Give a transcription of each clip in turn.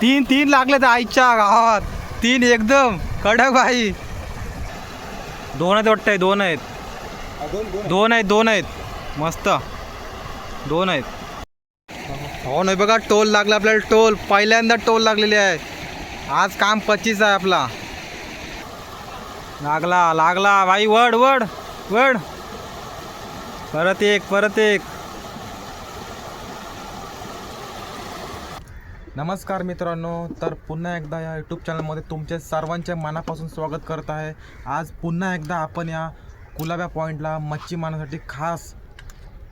तीन तीन लागले तर आईच्या गावात. तीन एकदम. कडक भाई दोन आहेत वाटतंय दोन आहेत. दोन आहेत दोन आहेत. मस्त. दोन आहेत. हो नाही बघा टोल लागला आपल्याला टोल. पहिल्यांदा टोल लागलेली आहे. आज काम पच्चीस आहे आपला. लागला लागला. भाई वड वड वड. परत एक परत एक. नमस्कार मित्रांनो तर पुन्हा एकदा या यूट्यूब चॅनलमध्ये तुमचे सर्वांचे मनापासून स्वागत करत आहे. आज पुन्हा एकदा आपण या कुलाब्या पॉईंटला मच्छी मारण्यासाठी खास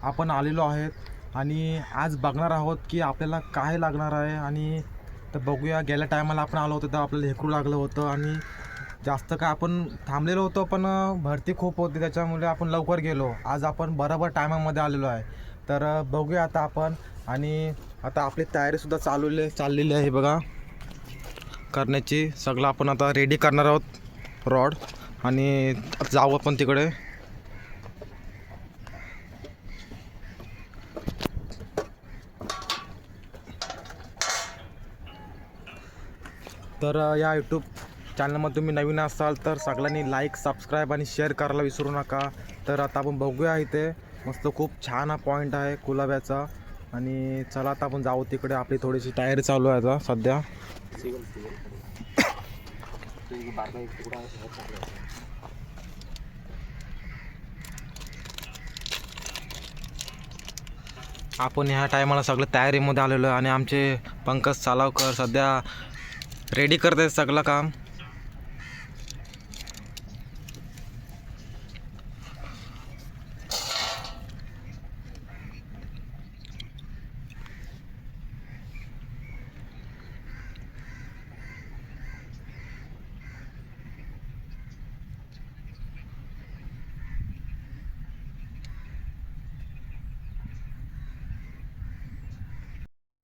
आपण आलेलो आहेत. आणि आज बघणार आहोत की आपल्याला काय लागणार आहे. आणि तर बघूया गेल्या टायमाला आपण आलो होतो तर आपल्याला हेकरू लागलं होतं. आणि जास्त काय आपण थांबलेलो होतो पण भरती खूप होती. त्याच्यामुळे आपण लवकर गेलो. आज आपण बरोबर टायमामध्ये आलेलो आहे. तर बघूया आता आपण. आणि आता आपली तयारीसुद्धा चालवले चाललेली आहे बघा. करण्याची. सगळं आपण आता रेडी करणार आहोत रॉड आणि जाऊ आपण तिकडे. तर या यूट्यूब चॅनलमध्ये तुम्ही नवीन असाल तर सगळ्यांनी लाईक सबस्क्राईब आणि शेअर करायला विसरू नका. तर आता आपण बघूया इथे. मस्त खूप छान हा पॉईंट आहे कुलाब्याचा. आणि चला आता आपण जाऊ तिकडे. आपली थोडीशी तयारी चालू आहे आता सध्या. आपण ह्या टायमाला सगळं तयारीमध्ये आलेलो आहे आणि आमचे पंकज सालावकर सध्या रेडी करत आहेत सगळं काम.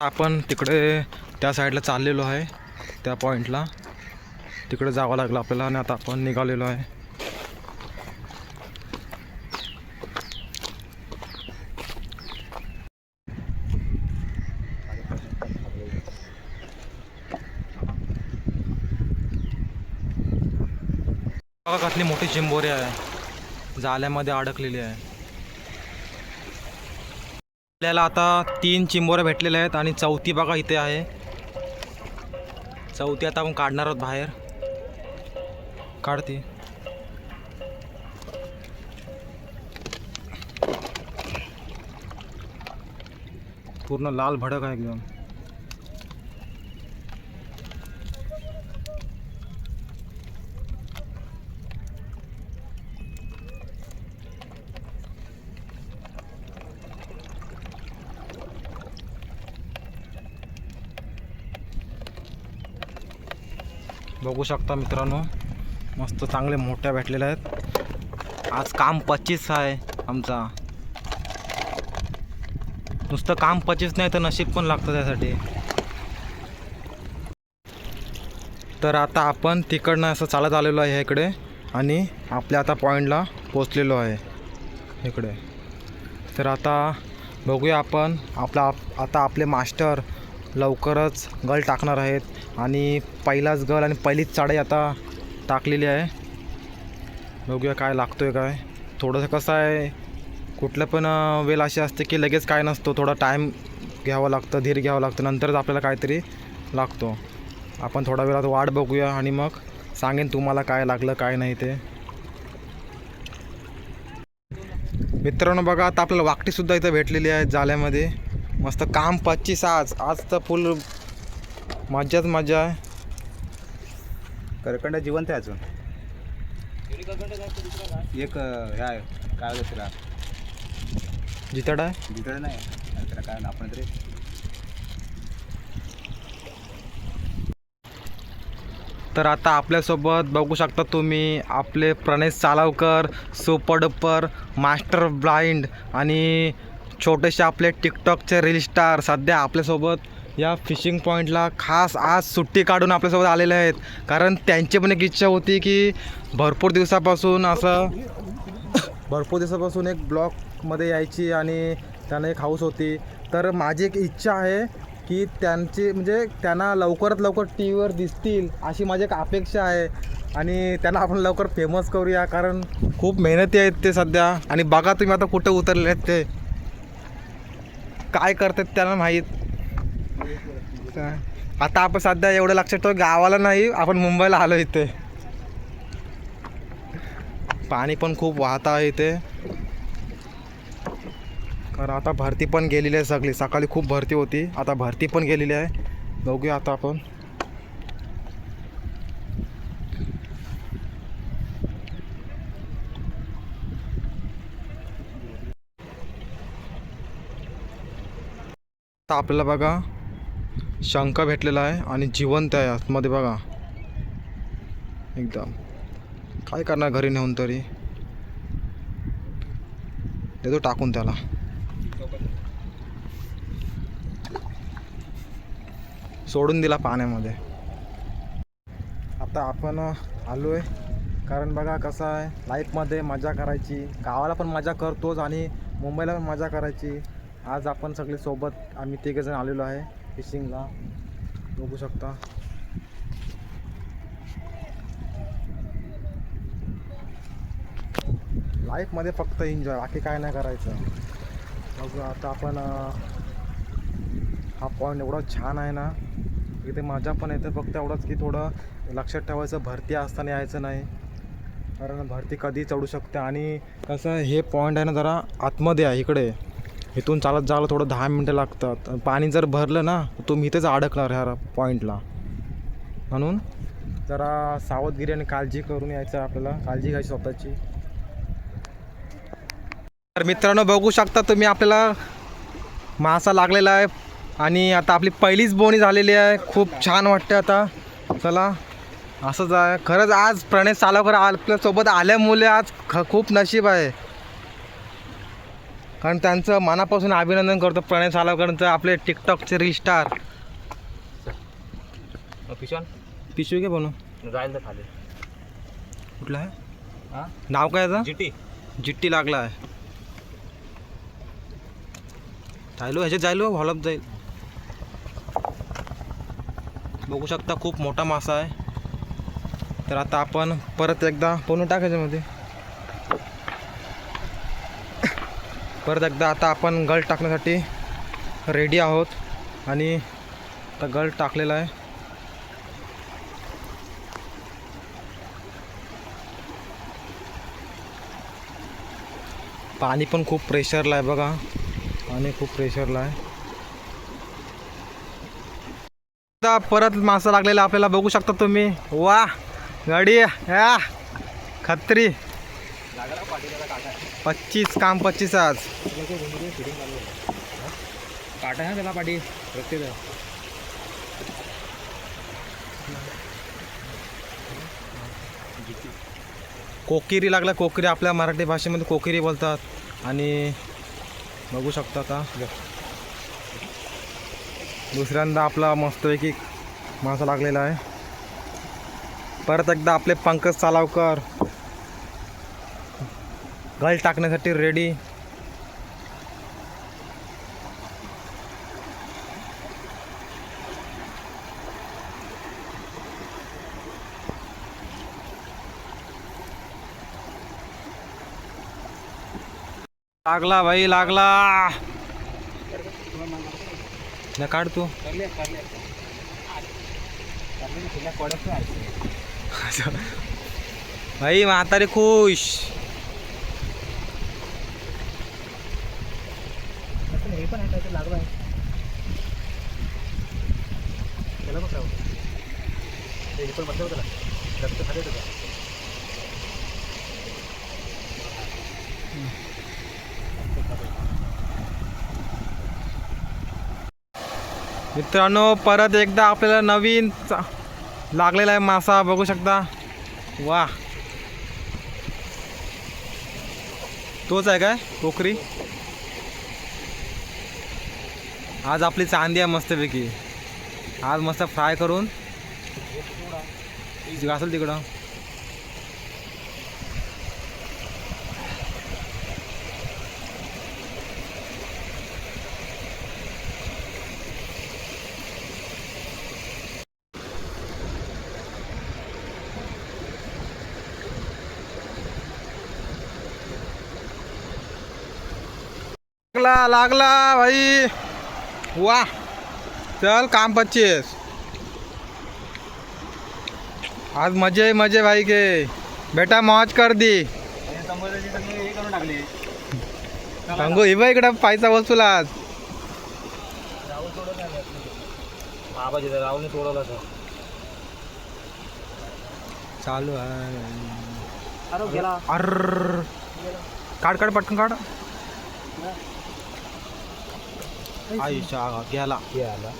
आपण तिकडे त्या साईडला चाललेलो आहे त्या पॉईंटला तिकडे जावं लागलं आपल्याला आणि आता आपण निघालेलो आहे. बघा कसली मोठी चिंबोरी आहे. जाल्यामध्ये अडकलेली आहे. आपल्याला आता तीन चिंबोऱ्या भेटलेल्या आहेत आणि चौथी बघा इथे आहे. चौथी आता आपण काढणार आहोत बाहेर. काढते. पूर्ण लाल भडक आहे एकदम. बघू शकता मित्रांनो. मस्त चांगले मोठ्या भेटलेल्या आहेत. आज काम पच्चीस आहे आमचा. नुसतं काम पच्चीस नाही तर नशीब पण लागतं त्यासाठी. तर आता आपण तिकडनं असं चालत आलेलो आहे इकडे आणि आपल्या आता पॉईंटला पोचलेलो आहे इकडे. तर आता बघूया आपण आपला आता आपले मास्टर लवकरच गल टाकणार आहेत. आणि पहिलाच गल आणि पहिलीच चढाई आता टाकलेली आहे. बघूया काय लागतो आहे काय. थोडंसं कसं आहे कुठलं पण वेळ वेल अशी असते की लगेच काय नसतो. थोडा टाईम घ्यावा लागतं धीर घ्यावं लागतं. नंतरच आपल्याला काहीतरी लागतो. आपण थोडा वेळात वाट बघूया आणि मग सांगेन तुम्हाला काय लागलं काय नाही ते. मित्रांनो बघा आता आपल्याला वाकटीसुद्धा इथं भेटलेली आहे जाल्यामध्ये. मस्त काम पच्चीस आज. आज तर फुल मज्जाच मजा आहे. करकंड जिवंत आहे अजून. एक अं, हे आहे. काय होतं त्याला जितड आहे? नाही. अरे त्याला काय आपण तरी. तर आता आपल्यासोबत बघू शकता तुम्ही आपले Pranesh Salavkar super duper master blind आणि छोटेसे आपले टिकटॉकचे रील स्टार सध्या आपल्यासोबत या फिशिंग पॉईंटला खास आज सुट्टी काढून आपल्यासोबत आलेले आहेत. कारण त्यांची पण एक इच्छा होती की भरपूर दिवसापासून असं भरपूर दिवसापासून एक ब्लॉकमध्ये यायची आणि त्यांना एक हाऊस होती. तर माझी एक इच्छा आहे की त्यांची म्हणजे त्यांना लवकरात लवकर टी व्हीवर दिसतील अशी माझी एक अपेक्षा आहे. आणि त्यांना आपण लवकर फेमस करूया कारण खूप मेहनती आहेत ते सध्या. आणि बघा तुम्ही आता कुठे उतरले आहेत ते. काय करतात त्यांना माहीत. आता आपण सध्या एवढं लक्षात ठेव गावाला नाही आपण मुंबईला आलो इथे. पाणी पण खूप वाहत आहे इथे. कारण आता भरती पण गेलेली आहे सगळी. सकाळी खूप भरती होती. आता भरती पण गेलेली आहे. बघूया आता आपण. आता आपल्याला बघा शंका भेटलेला आहे आणि जिवंत आहे आतमध्ये बघा. एकदम. काय करणार घरी नेऊन तरी? देतो टाकून त्याला. सोडून दिला पाण्यामध्ये. आता आपण आलो आहे कारण बघा कसं आहे लाईफमध्ये मजा करायची. गावाला पण मजा करतोच आणि मुंबईला पण मजा करायची. आज आपण सगळे सोबत आम्ही तिघजण आलेलो आहे फिशिंगला. बघू शकता. लाईफमध्ये फक्त एन्जॉय बाकी काय नाही करायचं. बघू आता आपण हा पॉईंट एवढा छान आहे ना. इथे मजा पण येते फक्त एवढंच की थोडं लक्षात ठेवायचं भरती असताना यायचं नाही. कारण भरती कधी चढू शकते आणि कसं हे पॉईंट आहे ना जरा आतमध्ये आहे इकडे. इथून चालत जायला थोडं दहा मिनटं लागतात. पाणी जर भरलं ना तर तुम्ही इथेच अडकणार ह्या पॉईंटला म्हणून जरा सावधगिरी आणि काळजी करून यायचं आहे आपल्याला. काळजी घ्यायची स्वतःची. तर मित्रांनो बघू शकता तुम्ही आपल्याला मासा लागलेला आहे आणि आता आपली पहिलीच बोणी झालेली आहे. खूप छान वाटते आता. चला असंच आहे. खरंच आज प्रणय सालावकर आपल्यासोबत आल्यामुळे आज ख खूप नशीब आहे. कारण त्यांचं मनापासून अभिनंदन करतो प्रणय सालावकरांचं आपले टिकटॉकचे रील स्टार किशन? पिशवी घे बनव तर खाली. कुठलं आहे? हां? नाव काय याचं? जिटी जिट्टी लागला आहे. जायलो ह्याच्यात जायलो व्हॉलप जाईल. बघू शकता खूप मोठा मासा आहे. तर आता आपण परत एकदा बनवून टाकायच्यामध्ये परत एकदा आता आपण गळ टाकण्यासाठी रेडी आहोत. आणि आता गळ टाकलेला आहे. पाणी पण खूप प्रेशरला आहे बघा. पाणी खूप प्रेशरला आहे. आता परत मासा लागलेला आपल्याला बघू शकता तुम्ही. वा गाडी या खत्री. पच्चीस काम पच्चीस आज. काटा ना त्याला पाठी रस्ते कोकिरी लागला कोकिरी आपल्या मराठी भाषेमध्ये कोकिरी बोलतात. आणि बघू शकता आता. दुसऱ्यांदा आपला मस्तपैकी मासा लागलेला आहे. परत एकदा आपले पंकज सालावकर. गळ टाकण्यासाठी रेडी लागला भाई लागला. ना काढ तू. भाई म्हातारी खुश. काहीतरी पण आहे लागलं आहे. त्याला बघ राव. हे पण म्हटलं होतं ना. रक्त खाली होतं मित्रांनो परत एकदा आपल्याला नवीन लागलेला आहे मासा. बघू शकता. वा. तोच आहे काय? पोखरी आज आपली चांदी आहे मस्तपैकी. आज मस्त फ्राय करून. असेल तिकडं. लागला लागला भाई. वा. चल काम पच्चीस. आज मजे मजे भाई के. बेटा मौज कर दी. सगळी हे सांगू हिबा इकडे आज पाहिजे सोडवला तर चालू आहे. अर. काढ काढ पटकन काढ. आईच्या गेला गेला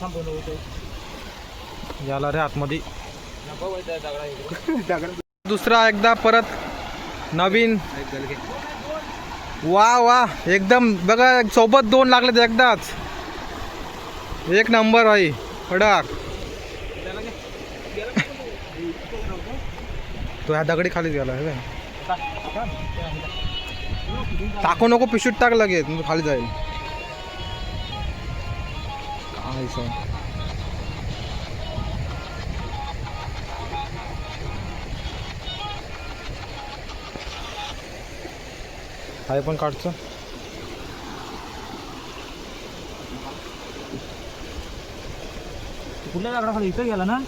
थांबवलं होतं. गेला रे आतमध्ये. दगडा दुसरा एकदा परत नवीन. वा वा. एकदम बघा सोबत दोन लागले एकदाच. एक नंबर भाई कडक तो ह्या दगडी खाली गेला हे. टाकू नको पिशूट टाक मग खाली जाईल काय काय पण काढचं कुठल्या खाली इथं गेला ना?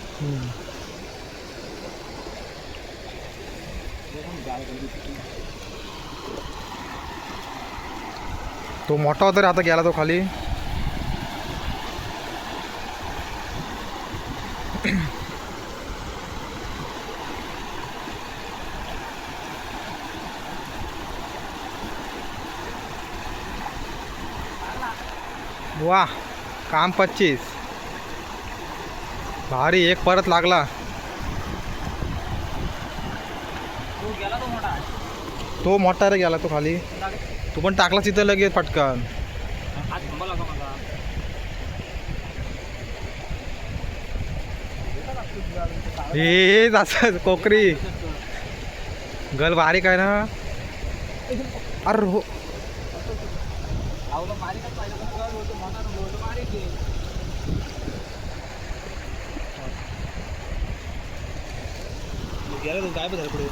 तो मोठा होता रे आता गेला तो खाली. वा काम पच्चीस. भारी एक परत लागला. तो मोठा मोठा रे गेला तो खाली. तू पण टाकला तिथं लगेच पटकन. हे असं कोकरी. गल बारीक आहे ना. अरे हो. गेला काय पुढे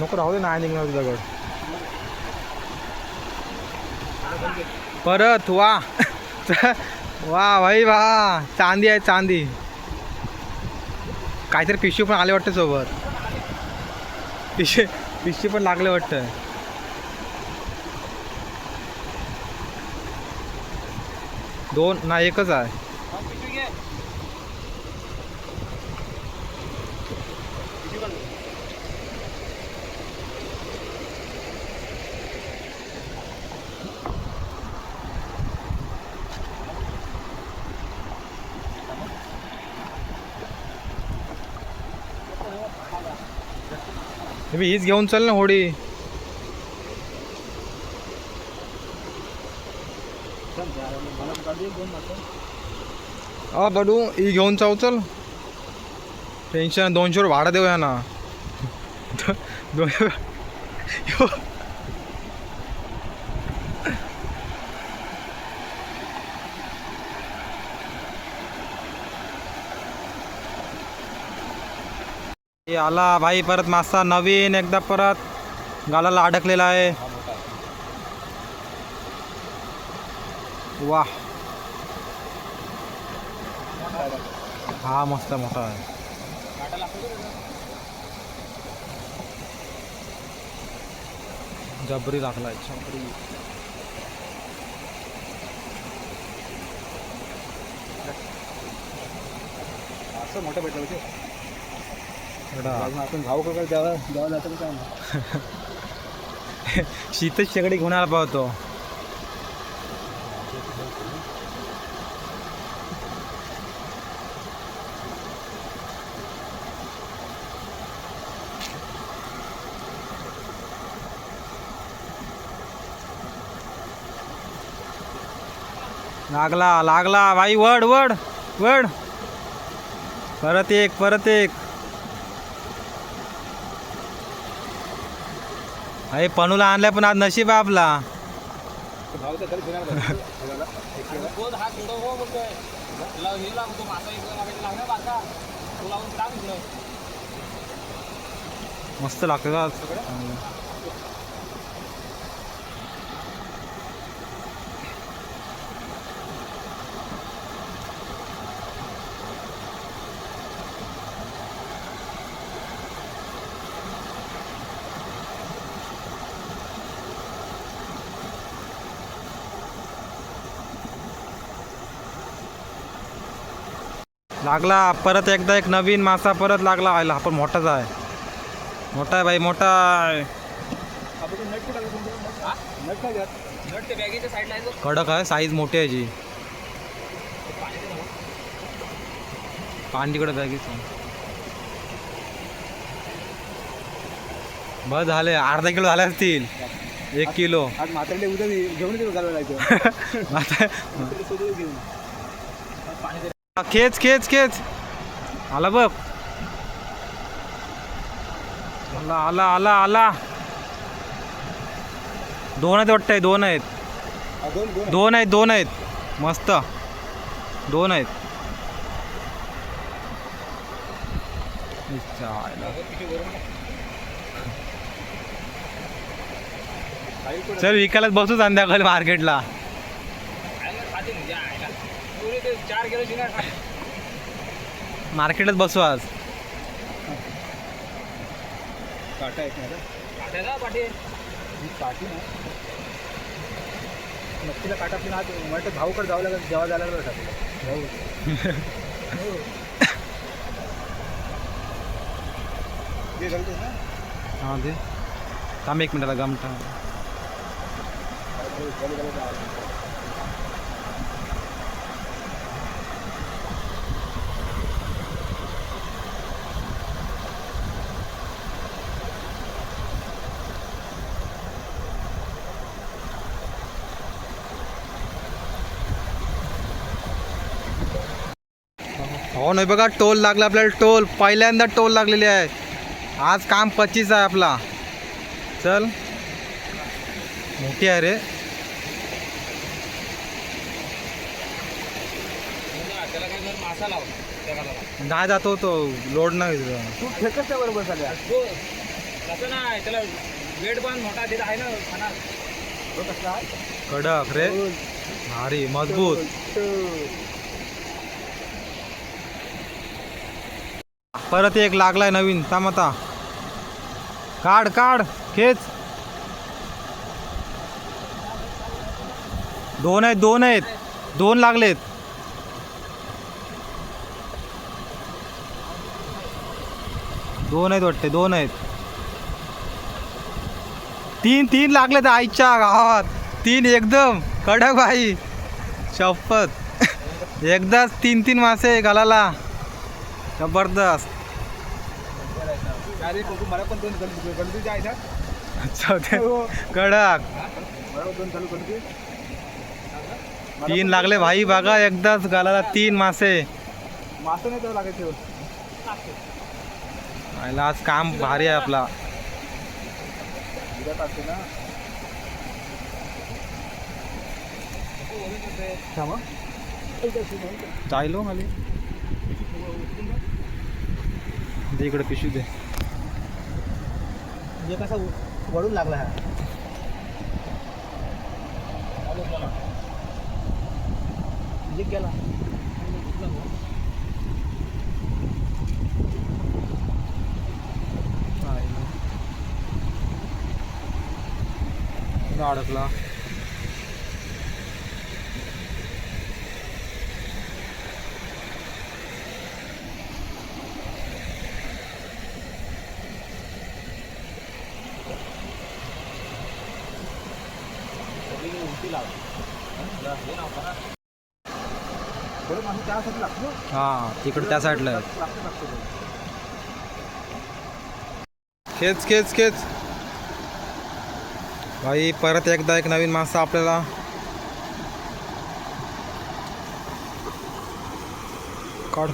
नको राहू दे नाही निघणार तुझा परत वा. वा भाई वा. चांदी आहे चांदी. काहीतरी पिशवी पण आले वाटतं सोबत. पिशवी पिशवी पण लागले वाटतं. दोन ना एकच आहे. हीच घेऊन चल ना होडी. हा बडू ही घेऊन जाऊ चल. टेन्शन दोनशे रुपये भाडं देऊया ना. दोनशे हे आला भाई परत मासा नवीन एकदा परत. गालाला अडकलेला आहे. वा हा मस्त मोठा आहे. जबरी लागलाय जबरी असं मोठं भेटलं होते. आपण भाऊ का द्यावा द्यावा जातं काय नाही? शीतच शेगडी घेऊन आला पाहतो लागला लागला भाई वड वड वड. परत एक परत एक. अरे पणूला आणलाय पण आज नशीब आहे आपला. भाऊ का तरी फिरायला हा थोडं हो बोलतोय तुला हे लागतो मासा इकडं लागायचं लागणार बारका तो लावून टाक इकडं मस्त लागतं का सगळं लागला. परत एकदा एक नवीन मासा परत लागला. हा पण मोठाच आहे. मोठा आहे भाई मोठा आहे. कडक आहे साईज मोठी आहे जी. पाणी तिकडे बॅगेच बस झाले अर्धा किलो झाले असतील. एक किलो. आज म्हातारीला उद्या घेऊन येतो घालवायला जायचं आता सोडून घेऊन खेच खेच खेच. आला बघ. आला आला आला आला. दोन आहेत वाटतंय दोन आहेत. दोन आहेत दोन आहेत. मस्त. दोन आहेत. चल विकायलाच बसू संध्याकाळी मार्केटला खाते म्हणजे आयला. एवढे ते चार किलो शिंगार खा. मार्केटच बसू आज. काटा नाही काट्याचा पाठी पाठी ना. नक्कीला काटा ना भाऊकडे जावं लागेल जेव्हा जायला लागलं भाऊ. हो. ते ना. हा दे. थांब एक मिनिटाला गमटा हो नाही बघा टोल लागला आपल्याला टोल. पहिल्यांदा टोल लागलेली आहे. आज काम पच्चीस आहे आपला. चल. मोठी आहे रे. नाही जातो तो. लोड नाही बरोबर हो. तसं नाही. त्याला वेट बांध मोठा तिथं आहे ना खाना तो कसला? आहे? कडक रे. भारी मजबूत. परत एक लागलाय नवीन थांब काढ काढ खेच. दोन आहेत दोन आहेत. दोन लागलेत. दोन आहेत वाटते दोन आहेत. तीन तीन लागलेत आईच्या गावात. तीन एकदम. कडक भाई शपथ. एकदाच तीन तीन मासे घालायला जबरदस्त. अरे मला पण दोन गणपती चौथे कडक. मला दोन चालू गणपती. तीन लागले भाई बघा एकदाच घालाला तीन मासे. मासं नाही लागायचं. आयला आज काम भारी आहे आपला. चायलो दे इकडे पिशवी दे. म्हणजे कसा वळून लागला हा. म्हणजे गेला. अडकला उलटी लाव थोडं माणूस त्यासाठी लागतो हा तिकडे त्या साईडला आहे खेच खेच खेच. भाई परत एकदा एक नवीन मासा आपल्याला. काढ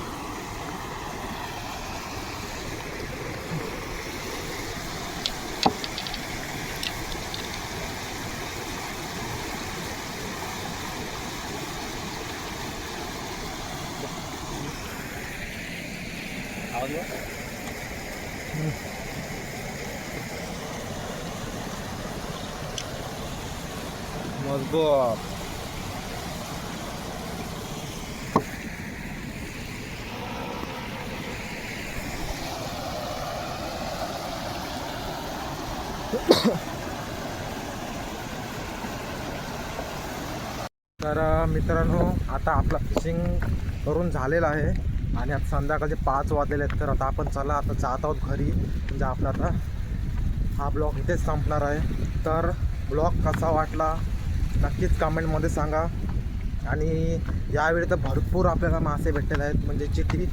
आवाज येतो? मजबूत तर मित्रांनो आता आपला फिशिंग करून झालेला आहे. आणि आता संध्याकाळचे पाच वाजलेले आहेत. तर आता आपण चला आता जात आहोत घरी. म्हणजे आपला आता हा ब्लॉग इथेच संपणार आहे. तर ब्लॉग कसा वाटला? नक्कीच कमेंटमध्ये सांगा. आणि यावेळी तर भरपूर आपल्याला मासे भेटलेले आहेत. म्हणजे चिठी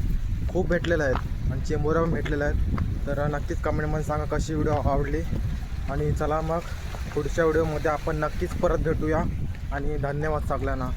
खूप भेटलेले आहेत आणि चेंबुरा पण भेटलेले आहेत. तर नक्कीच कमेंटमध्ये सांगा कशी व्हिडिओ आवडली. आणि चला मग पुढच्या व्हिडिओमध्ये आपण नक्कीच परत भेटूया. आणि धन्यवाद सगळ्यांना.